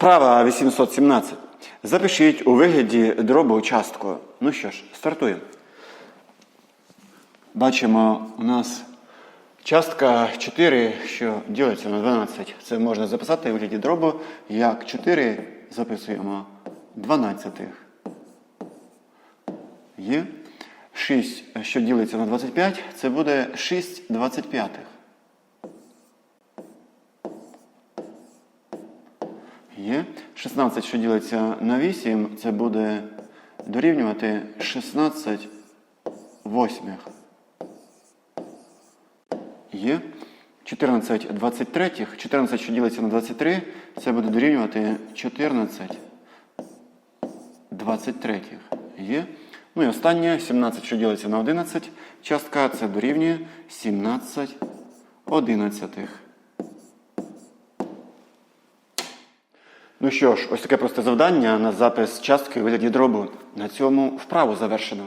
Вправа 817. Запишіть у вигляді дробу частку. Ну що ж, стартуємо. Бачимо, у нас частка 4, що ділиться на 12. Це можна записати у вигляді дробу, як 4 записуємо 12. Є. 6, що ділиться на 25, це буде 6 25. Є. 16, що ділиться на 8, це буде дорівнювати 16 восьмих. Є. 14 23. 14, що ділиться на 23, це буде дорівнювати 14 23. Є. Ну і останнє 17, що ділиться на 11. Частка це дорівнює 17 одинадцятих. Ну що ж, ось таке просте завдання на запис частки у вигляді дробу. На цьому вправу завершено.